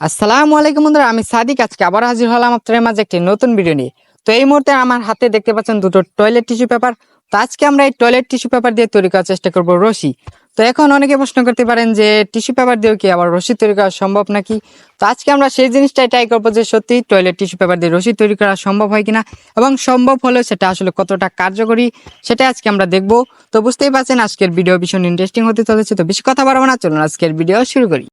আসসালামু আলাইকুম বন্ধুরা, আমি সাদিক। আজকে আবার হাজির হলাম আপনাদের মাঝে একটি নতুন ভিডিও নিয়ে। তো এই মুহূর্তে আমার হাতে দেখতে পাচ্ছেন দুটো টয়লেট টিস্যু পেপার তো আজকে আমরা এই টয়লেট টিস্যু পেপার দিয়ে তৈরি করার চেষ্টা করব রশি। তো এখন অনেকে প্রশ্ন করতে পারেন যে টিস্যু পেপার দিয়েও কি আবার রশি তৈরি করা সম্ভব নাকি? তো আজকে আমরা সেই জিনিসটাই ট্রাই করব যে, সত্যি টয়লেট টিস্যু পেপার দিয়ে রশি তৈরি করা সম্ভব হয় কিনা এবং সম্ভব হলেও সেটা আসলে কতটা কার্যকরী সেটা আজকে আমরা দেখব। তো বুঝতেই পারছেন, আজকের ভিডিও ভীষণ ইন্টারেস্টিং হতে চলেছে। তো বেশি কথা বাড়াবো না, চলুন আজকের ভিডিও শুরু করি।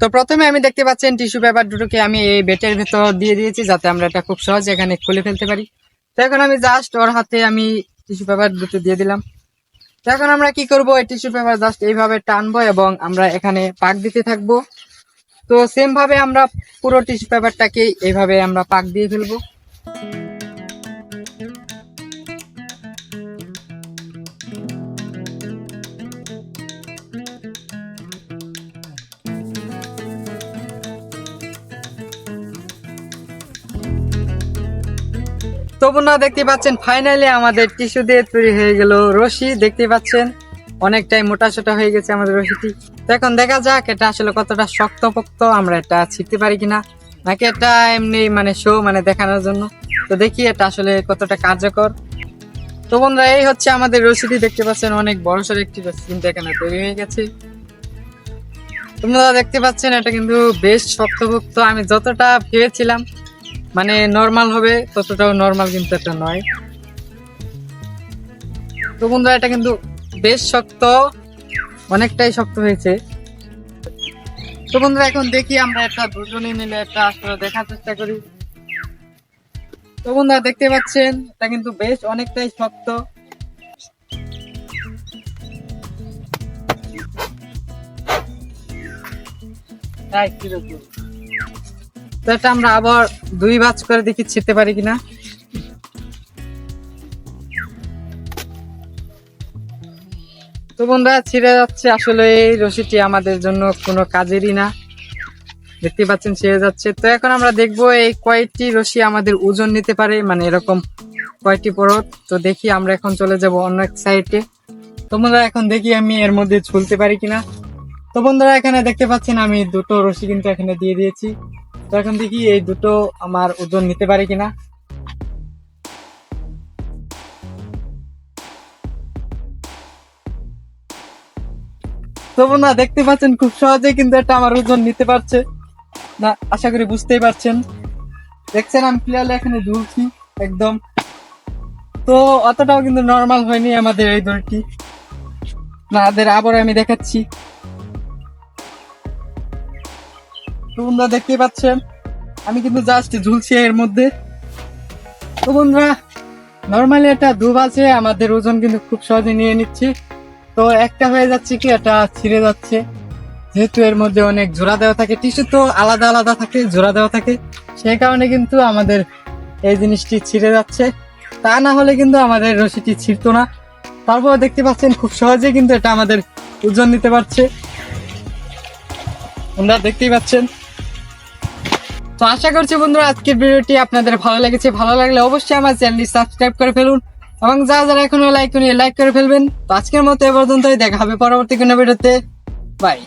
তো প্রথমে আমি দেখতে পাচ্ছেন টিস্যু পেপার দুটোকে আমি এই বেটের ভেতর দিয়ে দিয়েছি যাতে আমরা এটা খুব সহজে এখানে খুলে ফেলতে পারি। তো এখন আমি জাস্ট ওর হাতে আমি টিস্যু পেপার দুটো দিয়ে দিলাম। তো এখন আমরা কি করব? এই টিস্যু পেপার জাস্ট এইভাবে টানবো এবং আমরা এখানে পাক দিতে থাকব। তো সেম ভাবে আমরা পুরো টিস্যু পেপারটাকে এইভাবে আমরা পাক দিয়ে ফেলব। তো বন্ধুরা দেখতে পাচ্ছেন ফাইনালি আমাদের টিস্যু দিয়ে তৈরি হয়ে গেল রশি। দেখতে পাচ্ছেন, অনেকটাই মোটা সোটা হয়ে গেছে আমাদের রশিটি। তো এখন দেখা যাক এটা আসলে কতটা শক্তপোক্ত, আমরা এটা ছিটতে পারি কিনা। নাকি এটা এমনি মানে শো মানে দেখানোর জন্য। তো দেখি এটা আসলে কতটা কার্যকর। তো বন্ধুরা, এই হচ্ছে আমাদের রশিটি। দেখতে পাচ্ছেন, অনেক বড় সড় একটি রশি কিন্তু এখানে তৈরি হয়ে গেছে। তোমরা দেখতে পাচ্ছেন, এটা কিন্তু বেশ শক্তপোক্ত। আমি যতটা ভেবেছিলাম মানে নর্মাল হবে, ততটাও নর্মাল কিন্তু এটা নয়। তো বন্ধুরা, এটা কিন্তু বেশ শক্ত, অনেকটাই শক্ত হয়েছে। তো বন্ধুরা, এখন দেখি আমরা একটা দুজনে মিলে একটা আসলে দেখার চেষ্টা করি। তো বন্ধুরা, দেখতে পাচ্ছেন, এটা কিন্তু বেশ অনেকটাই শক্ত। কীরকম তো এটা আমরা আবার দুই ভাঁজ করে দেখি ছিটতে পারি কিনা। তো বন্ধুরা, ছিঁড়ে যাচ্ছে আসলে এই রশিটি আমাদের জন্য কোনো কাজেরই না। দেখতে পাচ্ছেন, ছিঁড়ে যাচ্ছে। তো এখন আমরা দেখব এই কয়টি রশি আমাদের ওজন নিতে পারে মানে এরকম কয়টি পরত। তো দেখি আমরা এখন চলে যাব অন্য এক সাইডে। তো বন্ধুরা, এখন দেখি আমি এর মধ্যে ঝুলতে পারি কিনা। তো বন্ধুরা, এখানে দেখতে পাচ্ছেন আমি দুটো রশি কিন্তু এখানে দিয়ে দিয়েছি। তো এখন দেখি এই দুটো আমার ওজন নিতে পারে কিনা। তো বন্ধুরা, দেখতে পাচ্ছেন খুব সহজে কিন্তু এটা আমার ওজন নিতে পারছে। না, আশা করি বুঝতেই পারছেন। দেখছেন, আমি ক্লিয়ারলি এখানে ঝুলছি একদম। তো অতটাও কিন্তু নর্মাল হয়নি আমাদের এই দড়িটি না আবার আমি দেখাচ্ছি। তো বন্ধুরা দেখতেই পাচ্ছেন, আমি কিন্তু জাস্ট ঝুলছি এর মধ্যে। তো বন্ধুরা নর্মালি এটা দু আছে, আমাদের ওজন কিন্তু খুব সহজে নিয়ে নিচ্ছি। তো একটা হয়ে যাচ্ছে কি এটা ছিঁড়ে যাচ্ছে। যেহেতু এর মধ্যে অনেক জোড়া দেওয়া থাকে, টিস্যু তো আলাদা আলাদা থাকে, জোড়া দেওয়া থাকে। সেই কারণে কিন্তু আমাদের এই জিনিসটি ছিঁড়ে যাচ্ছে। তা না হলে কিন্তু আমাদের রশিটি ছিঁড়তো না। তারপর দেখতে পাচ্ছেন, খুব সহজে কিন্তু এটা আমাদের ওজন নিতে পারছে। বন্ধুরা দেখতেই পাচ্ছেন তো আশা করছি বন্ধুরা, আজকের ভিডিওটি আপনাদের ভালো লেগেছে। ভালো লাগলে অবশ্যই আমার চ্যানেলটি সাবস্ক্রাইব করে ফেলুন এবং যা যারা এখনও লাইক করেনি লাইক করে ফেলবেন। তো আজকের মতো এ পর্যন্তই, দেখা হবে পরবর্তী কোনো ভিডিওতে। বাই